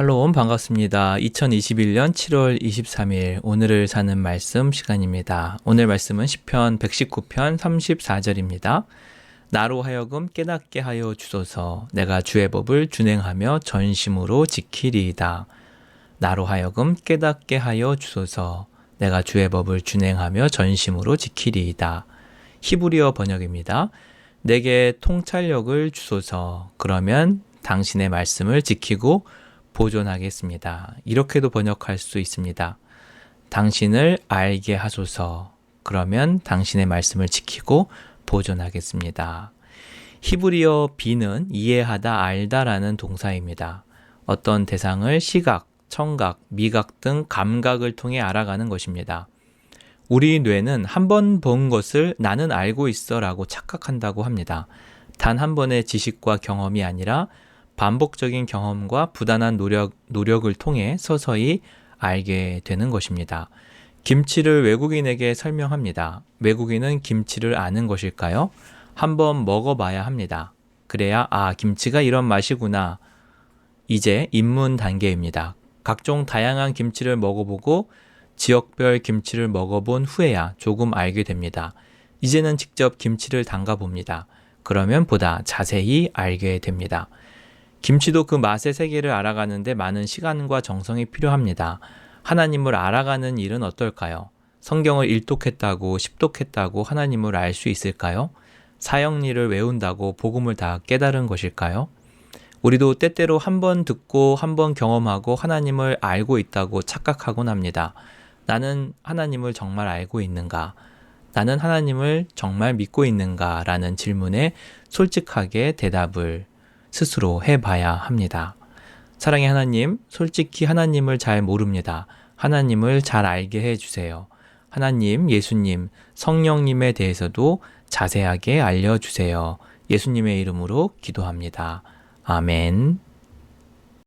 샬롬 반갑습니다. 2021년 7월 23일 오늘을 사는 말씀 시간입니다. 오늘 말씀은 시편 119편 34절입니다. 나로 하여금 깨닫게 하여 주소서 내가 주의 법을 준행하며 전심으로 지키리이다. 나로 하여금 깨닫게 하여 주소서 내가 주의 법을 준행하며 전심으로 지키리이다. 히브리어 번역입니다. 내게 통찰력을 주소서 그러면 당신의 말씀을 지키고 보존하겠습니다. 이렇게도 번역할 수 있습니다. 당신을 알게 하소서. 그러면 당신의 말씀을 지키고 보존하겠습니다. 히브리어 비는 이해하다, 알다라는 동사입니다. 어떤 대상을 시각, 청각, 미각 등 감각을 통해 알아가는 것입니다. 우리 뇌는 한 번 본 것을 나는 알고 있어 라고 착각한다고 합니다. 단 한 번의 지식과 경험이 아니라 반복적인 경험과 부단한 노력, 노력을 통해 서서히 알게 되는 것입니다. 김치를 외국인에게 설명합니다. 외국인은 김치를 아는 것일까요? 한번 먹어봐야 합니다. 그래야, 아, 김치가 이런 맛이구나. 이제 입문 단계입니다. 각종 다양한 김치를 먹어보고 지역별 김치를 먹어본 후에야 조금 알게 됩니다. 이제는 직접 김치를 담가 봅니다. 그러면 보다 자세히 알게 됩니다. 김치도 그 맛의 세계를 알아가는데 많은 시간과 정성이 필요합니다. 하나님을 알아가는 일은 어떨까요? 성경을 일독했다고 십독했다고 하나님을 알 수 있을까요? 사형리를 외운다고 복음을 다 깨달은 것일까요? 우리도 때때로 한 번 듣고 한 번 경험하고 하나님을 알고 있다고 착각하곤 합니다. 나는 하나님을 정말 알고 있는가? 나는 하나님을 정말 믿고 있는가? 라는 질문에 솔직하게 대답을 스스로 해봐야 합니다. 사랑의 하나님, 솔직히 하나님을 잘 모릅니다. 하나님을 잘 알게 해주세요. 하나님, 예수님, 성령님에 대해서도 자세하게 알려주세요. 예수님의 이름으로 기도합니다. 아멘.